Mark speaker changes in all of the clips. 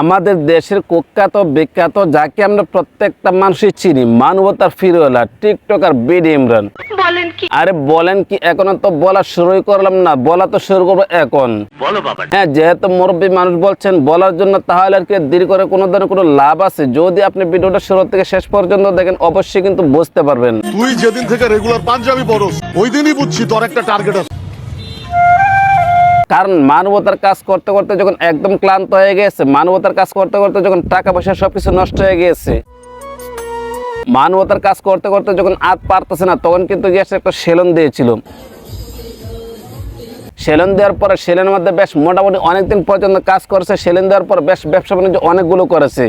Speaker 1: আমাদের দেশের কুখ্যাত বিখ্যাত যাকে আমরা প্রত্যেকটা মানুষই চিনি মানবতার ফিরোলা টিকটকার বিডি ইমরান। আরে বলেন কি এখন তো বলা শুরুই করলাম না বলা তো শুরু করব এখন। হ্যাঁ যেহেতু মুরব্বী মানুষ বলছেন বলার জন্য তাহলে আর কি দেরি করে কোনো ধরনের কোনো লাভ আছে? যদি আপনি ভিডিওটা শুরু থেকে শেষ পর্যন্ত দেখেন অবশ্যই কিন্তু বুঝতে পারবেন।
Speaker 2: তুই যেদিন থেকে রেগুলার পাঞ্জাবি পরস ওই দিনই বুঝছি তোর একটা টার্গেট আছে।
Speaker 1: কারণ মানবতার কাজ করতে করতে যখন একদম ক্লান্ত হয়ে গেছে, মানবতার কাজ করতে করতে যখন টাকা পয়সা সবকিছু নষ্ট হয়ে গিয়েছে মানবতার কাজ করতে করতে যখন আর পারতেছে না, তখন কিন্তু গিয়েছে একটা সেলন দিয়েছিল। সেলন দেওয়ার পরে সেলেনের মধ্যে বেশ মোটামুটি অনেকদিন পর্যন্ত কাজ করেছে, সেলেন দেওয়ার পর বেশ ব্যবসা বাণিজ্য অনেকগুলো করেছে।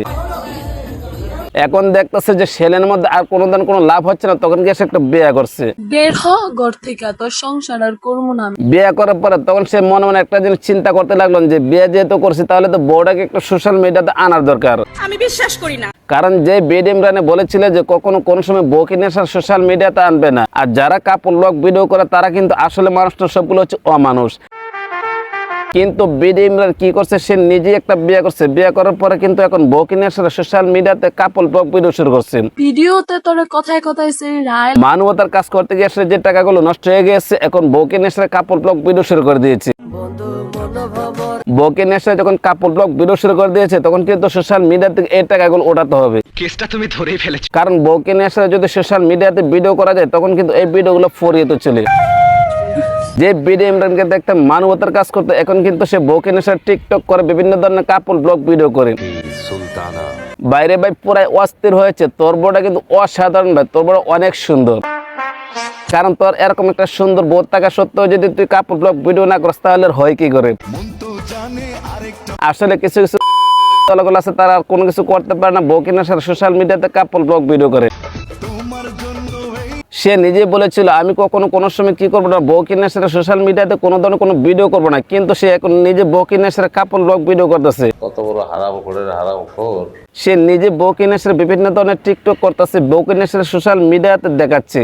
Speaker 1: এখন দেখতেছে যে সেলেনের মধ্যে আর কোনো দিন কোনো লাভ হচ্ছে না তখন গিয়ে সে একটা বিয়ে করছে।
Speaker 3: বের হ ঘর থেকে তোর সংসার আর করব না আমি।
Speaker 1: বিয়ে করার পরে তখন সে মনে মনে একটা জিনিস চিন্তা করতে লাগল যে বিয়ে যেহেতু করছি তাহলে তো বউটাকে একটু সোশ্যাল মিডিয়াতে আনার দরকার।
Speaker 4: আমি বিশ্বাস করি না।
Speaker 1: কারণ যে বেড ইমরানে বলেছিল যে কখনো কোন সময় বউকে নিয়ে সোশ্যাল মিডিয়াতে আনবে না। আর যারা কাপড় লক ভিডিও করে তারা কিন্তু আসলে মানুষটা সবগুলো হচ্ছে অমানুষ। কিন্তু বিডি ইমরান কি করছে? সে নিজে একটা বিয়ে করছে। বিয়ে করার পরে কিন্তু এখন বউকে নিয়ে সোশ্যাল মিডিয়াতে কাপড় ব্লগ ভিডিও শুরু করছে।
Speaker 3: ভিডিওতে তোর কথায় কথায় সে রায়
Speaker 1: মানবতার কাজ করতে গিয়ে সে যে টাকাগুলো নষ্ট হয়ে গেছে এখন বউকে নিয়ে সে কাপড় ব্লগ ভিডিও শুরু করে দিয়েছে। বউকে সে যখন কাপড় ব্লগ ভিডিও শুরু করে দিয়েছে তখন কিন্তু সোশ্যাল মিডিয়া থেকে এই টাকাগুলো ওঠাতে হবে।
Speaker 5: কেসটা তুমি ধরেই ফেলেছো।
Speaker 1: কারণ বউকে এসে যদি সোশ্যাল মিডিয়াতে ভিডিও করা যায় তখন কিন্তু এই ভিডিওগুলো ফরিয়ে তো চলে। যে ভিডিও ইমরানকে দেখতে মানবতার কাজ করতে, এখন কিন্তু সে বউকে এসে টিকটক করে, বিভিন্ন ধরনের কাপড় ব্লগ ভিডিও করে। বাইরে ভাই পুরাই অস্থির হয়েছে, তোর বউটা কিন্তু অসাধারণ ভাই, তোর বড় অনেক সুন্দর। কারণ তোর এরকম একটা সুন্দর বোধ থাকা সত্ত্বেও যদি তুই কাপড় ব্লগ ভিডিও না করিস, তাহলে হয় কি করে? আসলে কিছু কিছু দলগুলো আছে, তারা কোনো কিছু করতে পারে না বউ কিনা সোশ্যাল মিডিয়াতে কাপড় ব্লগ ভিডিও করে। সে নিজে বলেছিল আমি কখনো কোনো সময় কি করব না বউ কিনা সেটা সোশ্যাল মিডিয়াতে কোনো ধরনের কোনো ভিডিও করব না। কিন্তু সে এখন নিজে বউ কিনা সেটা কাপড় ব্লগ ভিডিও করতেছে।
Speaker 6: কত বড় হারাম করে হারাম খোর।
Speaker 1: সে নিজে বউ কিনে সেটা বিভিন্ন ধরনের টিকটক করতেছে বউ কিনে সেটা সোশ্যাল মিডিয়াতে দেখাচ্ছে।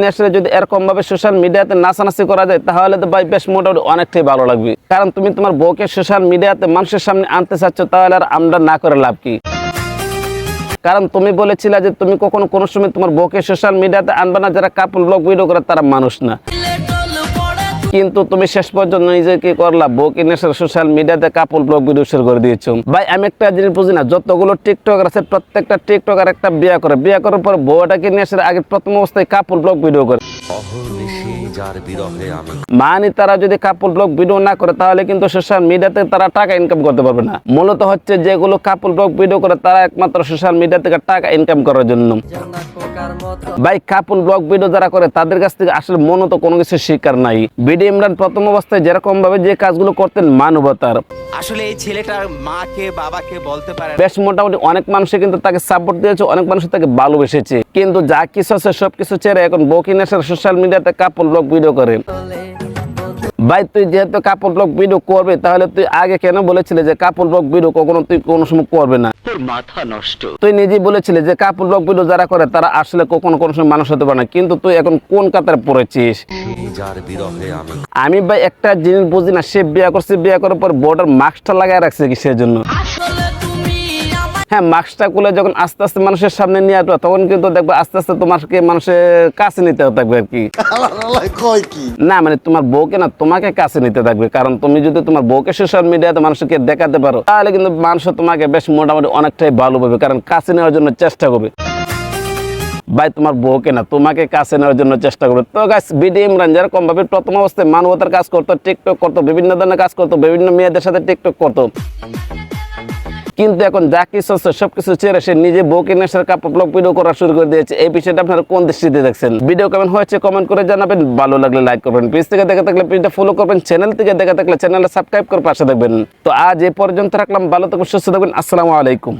Speaker 1: নিয়ে আসলে যদি এরকম ভাবে সোশ্যাল মিডিয়াতে নাচানাচি করা যায় তাহলে তো ভাই বেশ মোটামুটি অনেকটাই ভালো লাগবে। কারণ তুমি তোমার বউকে সোশ্যাল মিডিয়াতে মানুষের সামনে আনতে চাচ্ছ তাহলে আর আমরা না করে লাভ কি? কারণ তুমি বলেছিলে যে তুমি কখনো কোনো সময় তোমার বউকে সোশ্যাল মিডিয়াতে আনবে না, যারা কাপড় ব্লগ ভিডিও করে তারা মানুষ না। কিন্তু তুমি শেষ পর্যন্ত নিজে কি করলা? বউকে নিয়ে সোশ্যাল মিডিয়াতে কাপড় ব্লগ ভিডিও শুরু করে দিয়েছ। ভাই, আমি একটা জিনিস বুঝি না, যতগুলো টিকটকার আছে, প্রত্যেকটা টিকটকার একটা বিয়ে করে। বিয়ে করার পর বউটাকে এসে আগে প্রথম অবস্থায় কাপড় ব্লগ ভিডিও করে।
Speaker 5: যার বিরহে আমি
Speaker 1: মানে তারা যদি কাপড় ব্লগ ভিডিও না করে তাহলে কিন্তু সোশ্যাল মিডিয়াতে তারা টাকা ইনকাম করতে পারবে না। মূলত হচ্ছে যেগুলো কাপড় ব্লগ ভিডিও করে তারা একমাত্র সোশ্যাল মিডিয়া থেকে টাকা ইনকাম করার জন্য। ভাই কাপড় ব্লগ ভিডিও যারা করে তাদের কাছ থেকে আসলে মূলত কোনো কিছু শিকার নাই। বিডি ইমরান প্রথম অবস্থায় যেরকম ভাবে যে কাজগুলো করতেন মানবতার।
Speaker 5: আসলে এই ছেলেটার মাকে বাবাকে বলতে পারে না।
Speaker 1: বেশ মোটামুটি অনেক মানুষে কিন্তু তাকে সাপোর্ট দিয়েছে অনেক মানুষ তাকে ভালোবেসেছে। কিন্তু যা কিছু আছে সবকিছু ছেড়ে এখন বকিনেশের সোশ্যাল মিডিয়াতে কাপড় ব্লগ ভিডিও করে ভাই তুই যেহেতু কাপড় ব্লগ ভিডিও করবে তাহলে তুই আগে কেন বলেছিলে যে কাপড় ব্লগ ভিডিও কখনো তুই কোনো সময় করবে না?
Speaker 5: তোর মাথা নষ্ট।
Speaker 1: তুই নিজেই বলেছিলে যে কাপড় ব্লগ ভিডিও যারা করে তারা আসলে কখনো কোনো সময় মানুষ হতে পারে না। কিন্তু তুই এখন কোন কাতারে পড়েছিস?
Speaker 5: সেই যার বিরহে আমি
Speaker 1: আমি ভাই একটা জিনিস বুঝি না সে বিয়ে করছে বিয়ে করার পর বর্ডার মাস্কটা লাগায় রাখছে কি সেজন্য? হ্যাঁ মাস্কটা খুলে যখন আস্তে আস্তে মানুষের সামনে নিয়ে আসবে তখন কিন্তু দেখবে আস্তে আস্তে তোমাকে মানুষের কাছে নিতে থাকবে আর কি। না মানে তোমার বউকে না তোমাকে কাছে নিতে থাকবে কারণ তুমি যদি তোমার বউকে সোশ্যাল মিডিয়াতে মানুষকে দেখাতে পারো তাহলে কিন্তু মানুষ তোমাকে বেশ মোটামুটি অনেকটাই ভালো পাবে কারণ কাছে নেওয়ার জন্য চেষ্টা করবে। ভাই তোমার বউকে না তোমাকে কাছে নেওয়ার জন্য চেষ্টা করবে। তো গাছ বিডি ইমরান যেরকম ভাবে প্রথম অবস্থায় মানবতার কাজ করতো টিকটক করতো বিভিন্ন ধরনের কাজ করতো বিভিন্ন মেয়েদের সাথে টিকটক করতো। কিন্তু এখন যা কিছু আছে সবকিছু ছেড়ে সে নিজে বউকে নেশার কাপ ভিডিও করা শুরু করে দিয়েছে। এই বিষয়টা আপনারা কোন দৃষ্টিতে দেখছেন? ভিডিও কেমন হয়েছে কমেন্ট করে জানাবেন। ভালো লাগলে লাইক করবেন। পেজ থেকে দেখে থাকলে পেজটা ফলো করবেন। চ্যানেল থেকে দেখে থাকলে চ্যানেলটা সাবস্ক্রাইব করে পাশে দেখবেন। তো আজ এ পর্যন্ত রাখলাম। ভালো থাকবেন সুস্থ থাকবেন আসসালামু আলাইকুম।